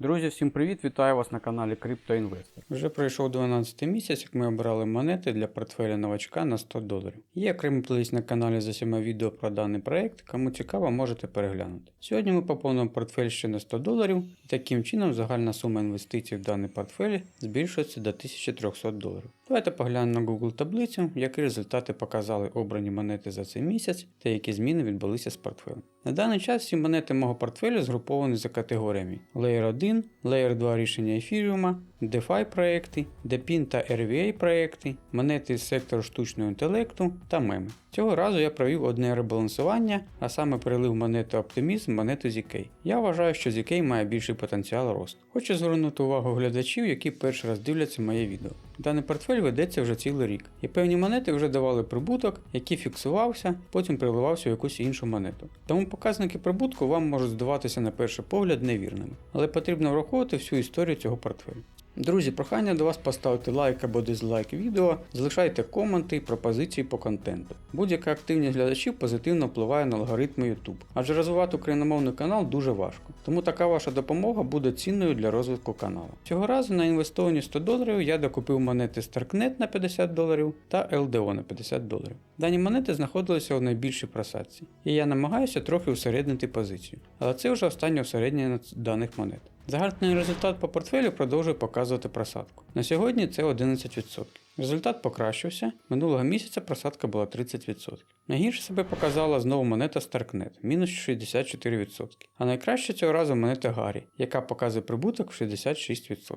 Друзі, всім привіт! Вітаю вас на каналі CryptoInvestor. Вже пройшов 12 місяць, як ми обирали монети для портфеля новачка на 100 доларів. Є окремий плейлист на каналі з усіма відео про даний проект, кому цікаво, можете переглянути. Сьогодні ми поповнимо портфель ще на 100 доларів, і таким чином загальна сума інвестицій в даний портфель збільшується до 1300 доларів. Давайте поглянемо на Google таблицю, які результати показали обрані монети за цей місяць та які зміни відбулися з портфелем. На даний час всі монети мого портфелю згруповані за категоріями Layer 1, Layer 2 рішення ефіріума, DeFi проекти, DePIN та RVA проекти, монети з сектору штучного інтелекту та меми. Цього разу я провів одне ребалансування, а саме перелив монету Optimism в монету ZK. Я вважаю, що ZK має більший потенціал росту. Хочу звернути увагу глядачів, які перший раз дивляться моє відео. Даний портфель ведеться вже цілий рік, і певні монети вже давали прибуток, який фіксувався, потім переливався в якусь іншу монету. Тому показники прибутку вам можуть здаватися на перший погляд невірними, але потрібно враховувати всю історію цього портфелю. Друзі, прохання до вас поставити лайк або дизлайк відео, залишайте коменти і пропозиції по контенту. Будь-яка активність глядачів позитивно впливає на алгоритми YouTube, адже розвивати україномовний канал дуже важко. Тому така ваша допомога буде цінною для розвитку каналу. Цього разу на інвестовані 100 доларів я докупив монети Starknet на 50 доларів та LDO на 50 доларів. Дані монети знаходилися у найбільшій просадці, і я намагаюся трохи усереднити позицію, але це вже останнє усереднення даних монет. Загальний результат по портфелю продовжує показувати просадку. На сьогодні це 11%. Результат покращився. Минулого місяця просадка була 30%. Найгірше себе показала знову монета Starknet мінус 64%. А найкраще цього разу монета Гаррі, яка показує прибуток в 66%.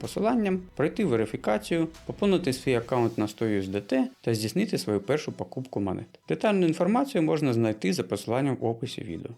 посиланням, пройти верифікацію, поповнити свій аккаунт на 100 USDT та здійснити свою першу покупку монет. Детальну інформацію можна знайти за посиланням в описі відео.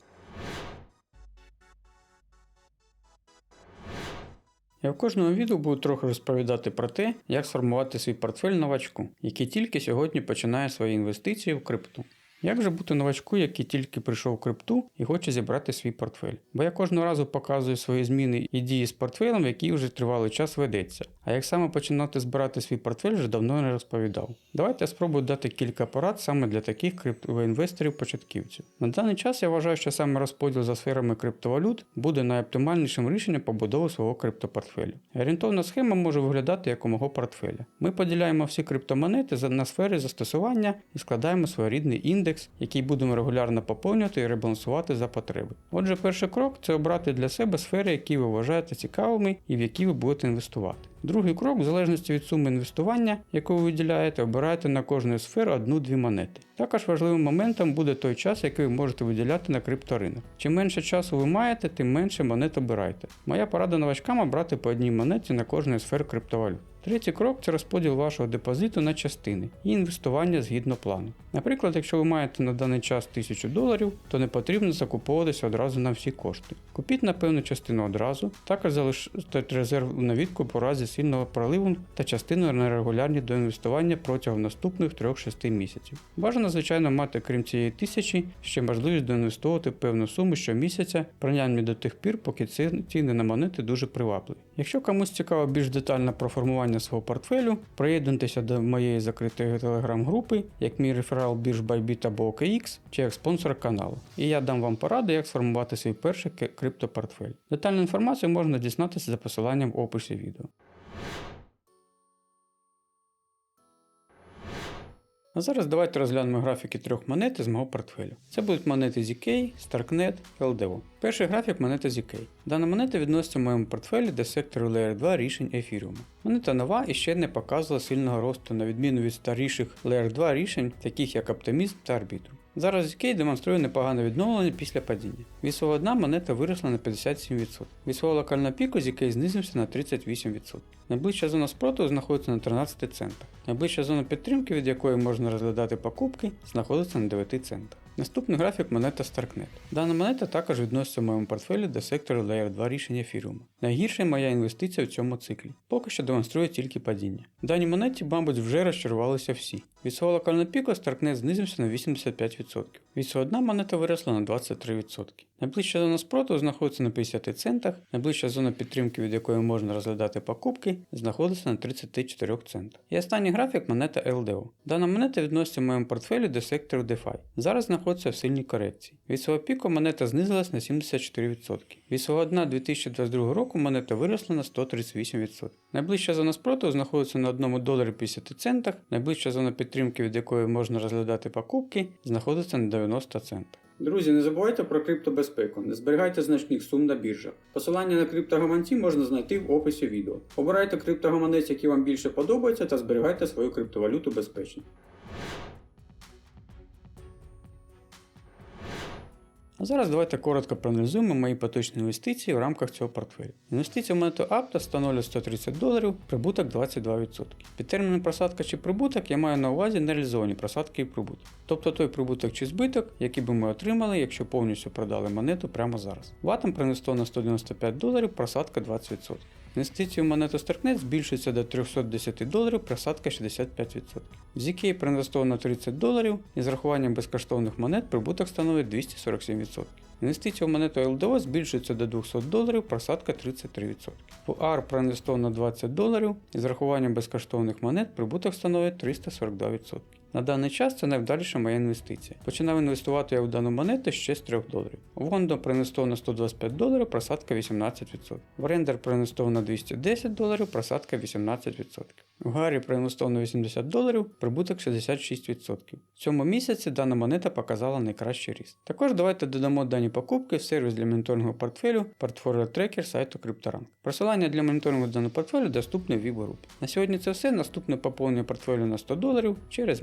Я в кожному відео буду трохи розповідати про те, як сформувати свій портфель новачку, який тільки сьогодні починає свої інвестиції в крипту. Як же бути новачку, який тільки прийшов в крипту і хоче зібрати свій портфель? Бо я кожного разу показую свої зміни і дії з портфелем, який вже тривалий час ведеться. А як саме починати збирати свій портфель, вже давно не розповідав. Давайте я спробую дати кілька порад саме для таких криптоінвесторів-початківців. На даний час я вважаю, що саме розподіл за сферами криптовалют буде найоптимальнішим рішенням побудови свого криптопортфелю. Орієнтовна схема може виглядати як у мого портфеля. Ми поділяємо всі криптомонети на сфери застосування і складаємо своєрідний індекс, який будемо регулярно поповнювати і ребалансувати за потреби. Отже, перший крок це обрати для себе сфери, які ви вважаєте цікавими і в які ви будете інвестувати. Другий крок, в залежності від суми інвестування, яку ви виділяєте, обирайте на кожну сферу одну-дві монети. Також важливим моментом буде той час, який ви можете виділяти на крипторинок. Чим менше часу ви маєте, тим менше монет обирайте. Моя порада новачкам обрати по одній монеті на кожну сфер криптовалют. Третій крок це розподіл вашого депозиту на частини і інвестування згідно плану. Наприклад, якщо ви маєте на даний час 1000 доларів, то не потрібно закуповуватися одразу на всі кошти. Купіть на певну частину одразу, також залиште резерв на відкуп у разі сильного проливу та частину на регулярні до інвестування протягом наступних 3-6 місяців. Бажано, звичайно, мати крім цієї тисячі ще можливість доінвестувати певну суму щомісяця, принаймні до тих пір, поки ціни на монети дуже привабливі. Якщо комусь цікаво більш детально про формування свого портфелю, приєднуйтеся до моєї закритої телеграм-групи, як мій реферал бірж Bybit або OKX, чи як спонсор каналу. І я дам вам поради, як сформувати свій перший криптопортфель. Детальну інформацію можна дізнатися за посиланням в описі відео. А зараз давайте розглянемо графіки трьох монет з мого портфелю. Це будуть монети ZK, Starknet, LDO. Перший графік монети ZK. Дана монета відноситься в моєму портфелі до сектору Layer 2 рішень ефіріуму. Монета нова і ще не показувала сильного росту на відміну від старіших Layer 2 рішень, таких як Optimism та Arbitrum. Зараз ZK демонструє непогане відновлення після падіння. Вісова одна монета виросла на 57%. Вісова локальна піку ZK знизився на 38%. Найближча зона спротиву знаходиться на 13 центах. Найближча зона підтримки, від якої можна розглядати покупки, знаходиться на 9 центах. Наступний графік монета Starknet. Дана монета також відноситься в моєму портфелі до сектору Layer 2 рішення ефіріуму. Найгірша моя інвестиція в цьому циклі. Поки що демонструє тільки падіння. В даній монеті, мабуть, вже розчарувалися всі. Від свого локального піку Starknet знизився на 85%. Від свого дна монета виросла на 23%. Найближча зона спротиву знаходиться на 50 центах, найближча зона підтримки, від якої можна розглядати покупки, знаходиться на 34 центах. І останній графік монета LDO. Дана монета відноситься в моєму портфелі до сектору DeFi. Зараз знаходиться в сильній корекції. Від свого піку монета знизилась на 74%. Від свого дна 2022 року монета виросла на 138%. Найближча зона спротиву знаходиться на 1 доларі 50 центах, найближча зона підтримки, від якої можна розглядати покупки, знаходиться на 90 центах. Друзі, не забувайте про криптобезпеку, не зберігайте значних сум на біржах. Посилання на криптогаманці можна знайти в описі відео. Обирайте криптогаманець, який вам більше подобається, та зберігайте свою криптовалюту безпечно. А зараз давайте коротко проаналізуємо мої поточні інвестиції в рамках цього портфелю. Інвестиція в монету Апта становлять 130 доларів, прибуток 22%. Під терміном просадка чи прибуток я маю на увазі нереалізовані просадки і прибуток. Тобто той прибуток чи збиток, який би ми отримали, якщо повністю продали монету прямо зараз. Ватом на 195 доларів, просадка 20%. Інвестиції в монету Starknet збільшуються до 310 доларів, просадка 65%. В ZK проінвестовано 30 доларів і з рахуванням безкоштовних монет прибуток становить 247%. Інвестиції в монету LDO збільшуються до 200 доларів, просадка 33%. В AR проінвестовано 20 доларів і з рахуванням безкоштовних монет прибуток становить 342%. На даний час це найвдаліша моя інвестиція. Починав інвестувати я в дану монету ще з 3 доларів. В Вондо проінвестовано 125 доларів, просадка 18%. В Рендер проінвестовано 210 доларів, просадка 18%. В Гаррі проінвестовано 80 доларів, прибуток 66%. В цьому місяці дана монета показала найкращий ріст. Також давайте додамо дані покупки в сервіс для моніторингу портфелю Portfolio Tracker сайту CryptoRank. Посилання для моніторингу даного портфелю доступне в віп-групі. На сьогодні це все. Наступне поповнення портфелю на 100 доларів через